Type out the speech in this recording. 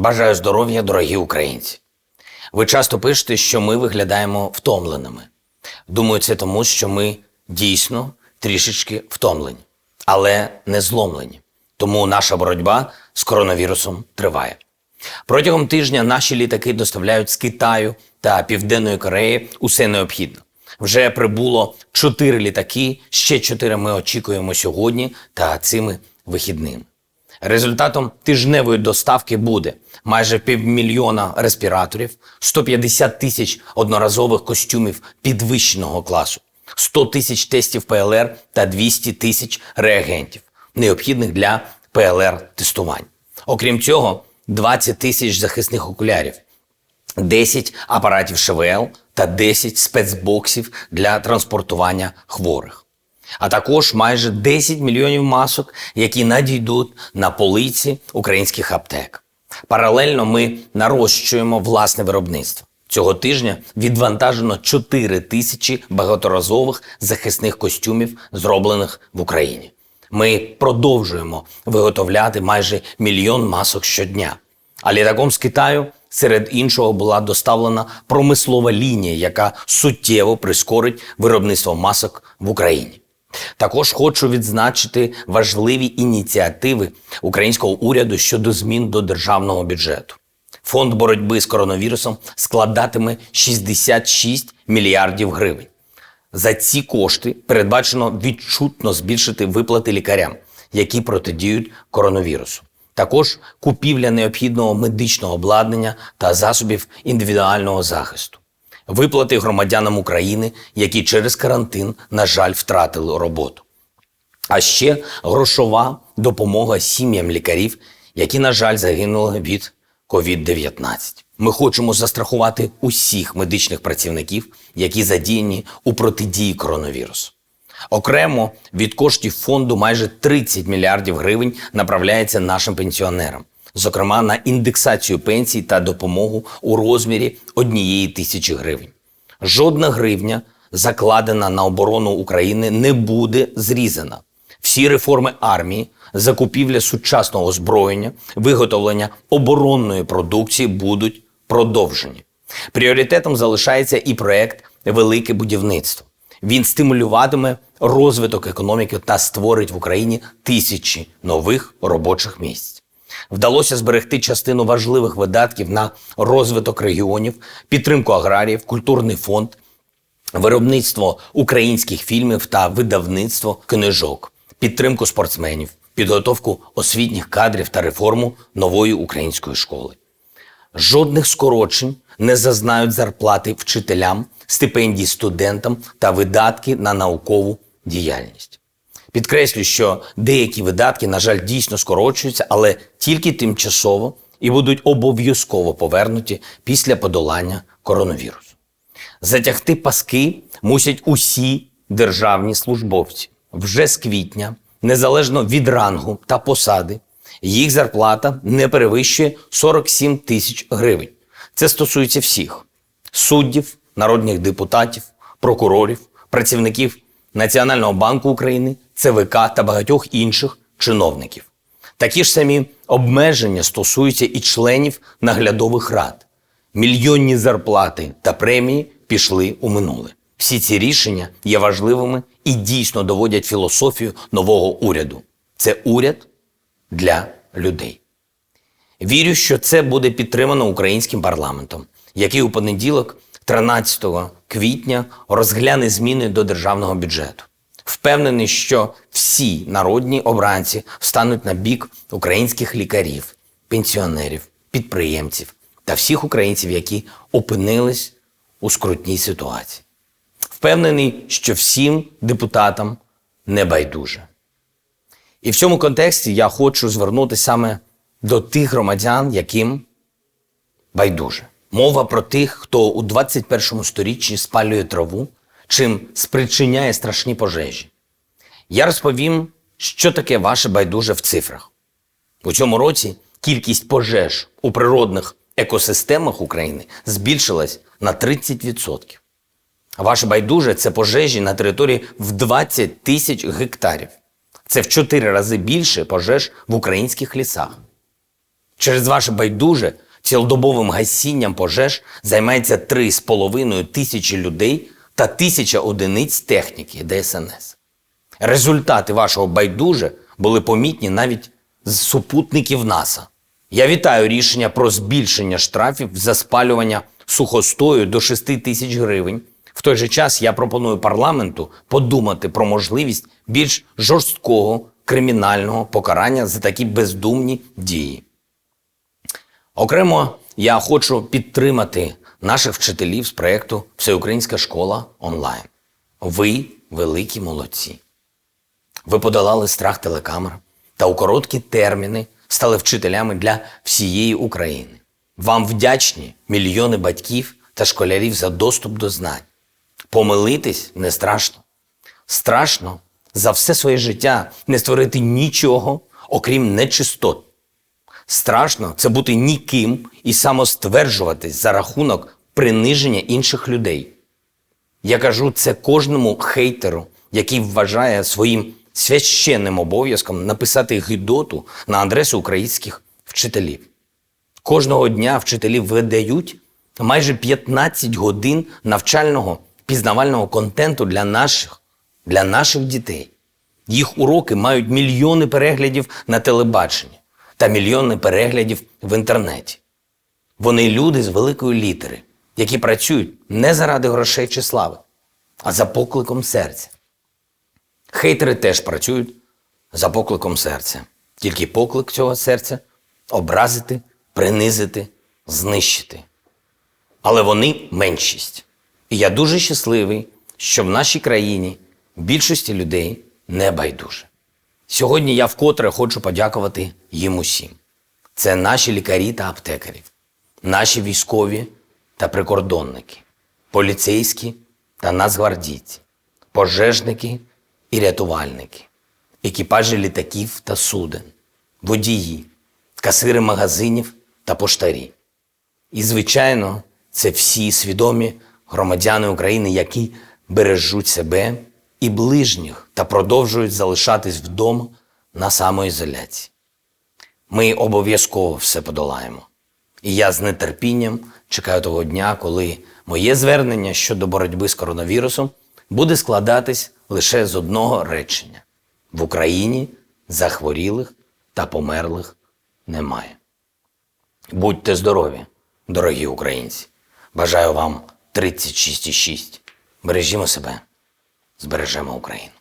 Бажаю здоров'я, дорогі українці. Ви часто пишете, що ми виглядаємо втомленими. Думаю, це тому, що ми дійсно трішечки втомлені, але не зломлені. Тому наша боротьба з коронавірусом триває. Протягом тижня наші літаки доставляють з Китаю та Південної Кореї усе необхідне. Вже прибуло чотири літаки, ще чотири ми очікуємо сьогодні та цими вихідними. Результатом тижневої доставки буде майже півмільйона респіраторів, 150 тисяч одноразових костюмів підвищеного класу, 100 тисяч тестів ПЛР та 200 тисяч реагентів, необхідних для ПЛР-тестувань. Окрім цього, 20 тисяч захисних окулярів, 10 апаратів ШВЛ та 10 спецбоксів для транспортування хворих. А також майже 10 мільйонів масок, які надійдуть на полиці українських аптек. Паралельно ми нарощуємо власне виробництво. Цього тижня відвантажено 4 тисячі багаторазових захисних костюмів, зроблених в Україні. Ми продовжуємо виготовляти майже мільйон масок щодня. А літаком з Китаю серед іншого була доставлена промислова лінія, яка суттєво прискорить виробництво масок в Україні. Також хочу відзначити важливі ініціативи українського уряду щодо змін до державного бюджету. Фонд боротьби з коронавірусом складатиме 66 мільярдів гривень. За ці кошти передбачено відчутно збільшити виплати лікарям, які протидіють коронавірусу. Також купівля необхідного медичного обладнання та засобів індивідуального захисту. Виплати громадянам України, які через карантин, на жаль, втратили роботу. А ще грошова допомога сім'ям лікарів, які, на жаль, загинули від COVID-19. Ми хочемо застрахувати усіх медичних працівників, які задіяні у протидії коронавірусу. Окремо від коштів фонду майже 30 мільярдів гривень направляється нашим пенсіонерам, зокрема на індексацію пенсій та допомогу у розмірі однієї тисячі гривень. Жодна гривня, закладена на оборону України, не буде зрізана. Всі реформи армії, закупівля сучасного озброєння, виготовлення оборонної продукції будуть продовжені. Пріоритетом залишається і проект Велике будівництво. Він стимулюватиме розвиток економіки та створить в Україні тисячі нових робочих місць. Вдалося зберегти частину важливих видатків на розвиток регіонів, підтримку аграріїв, культурний фонд, виробництво українських фільмів та видавництво книжок, підтримку спортсменів, підготовку освітніх кадрів та реформу нової української школи. Жодних скорочень не зазнають зарплати вчителям, стипендії студентам та видатки на наукову діяльність. Підкреслю, що деякі видатки, на жаль, дійсно скорочуються, але тільки тимчасово і будуть обов'язково повернуті після подолання коронавірусу. Затягти паски мусять усі державні службовці. Вже з квітня, незалежно від рангу та посади, їх зарплата не перевищує 47 тисяч гривень. Це стосується всіх суддів, народних депутатів, прокурорів, працівників Національного банку України, ЦВК та багатьох інших чиновників. Такі ж самі обмеження стосуються і членів наглядових рад. Мільйонні зарплати та премії пішли у минуле. Всі ці рішення є важливими і дійсно доводять філософію нового уряду. Це уряд для людей. Вірю, що це буде підтримано українським парламентом, який у понеділок, 13 квітня, розгляне зміни до державного бюджету. Впевнений, що всі народні обранці встануть на бік українських лікарів, пенсіонерів, підприємців та всіх українців, які опинились у скрутній ситуації. Впевнений, що всім депутатам не байдуже. І в цьому контексті я хочу звернутися саме до тих громадян, яким байдуже. Мова про тих, хто у 21 сторіччі спалює траву, чим спричиняє страшні пожежі. Я розповім, що таке ваше байдуже в цифрах. У цьому році кількість пожеж у природних екосистемах України збільшилась на 30%. Ваше байдуже це пожежі на території в 20 тисяч гектарів. Це в 4 рази більше пожеж в українських лісах. Через ваше байдуже цілодобовим гасінням пожеж займається 3,5 тисячі людей та тисяча одиниць техніки ДСНС. Результати вашого байдуже були помітні навіть з супутників НАСА. Я вітаю рішення про збільшення штрафів за спалювання сухостою до 6 тисяч гривень. В той же час я пропоную парламенту подумати про можливість більш жорсткого кримінального покарання за такі бездумні дії. Окремо я хочу підтримати наших вчителів з проєкту Всеукраїнська школа онлайн. Ви великі молодці. Ви подолали страх телекамер та у короткі терміни стали вчителями для всієї України. Вам вдячні мільйони батьків та школярів за доступ до знань. Помилитись не страшно. Страшно за все своє життя не створити нічого, окрім нечистот. Страшно це бути ніким і самостверджуватись за рахунок приниження інших людей. Я кажу це кожному хейтеру, який вважає своїм священним обов'язком написати гидоту на адресу українських вчителів. Кожного дня вчителі видають майже 15 годин навчального пізнавального контенту для наших, для наших дітей. Їх уроки мають мільйони переглядів на телебаченні та мільйони переглядів в інтернеті. Вони люди з великої літери, які працюють не заради грошей чи слави, а за покликом серця. Хейтери теж працюють за покликом серця. Тільки поклик цього серця образити, принизити, знищити. Але вони меншість. І я дуже щасливий, що в нашій країні більшості людей не байдуже. Сьогодні я вкотре хочу подякувати їм усім. Це наші лікарі та аптекарі, наші військові та прикордонники, поліцейські та нацгвардійці, пожежники і рятувальники, екіпажі літаків та суден, водії, касири магазинів та поштарі. І, звичайно, це всі свідомі громадяни України, які бережуть себе і ближніх та продовжують залишатись вдома на самоізоляції. Ми обов'язково все подолаємо. І я з нетерпінням чекаю того дня, коли моє звернення щодо боротьби з коронавірусом буде складатись лише з одного речення: в Україні захворілих та померлих немає. Будьте здорові, дорогі українці! Бажаю вам 36,6. Бережімо себе, збережемо Україну.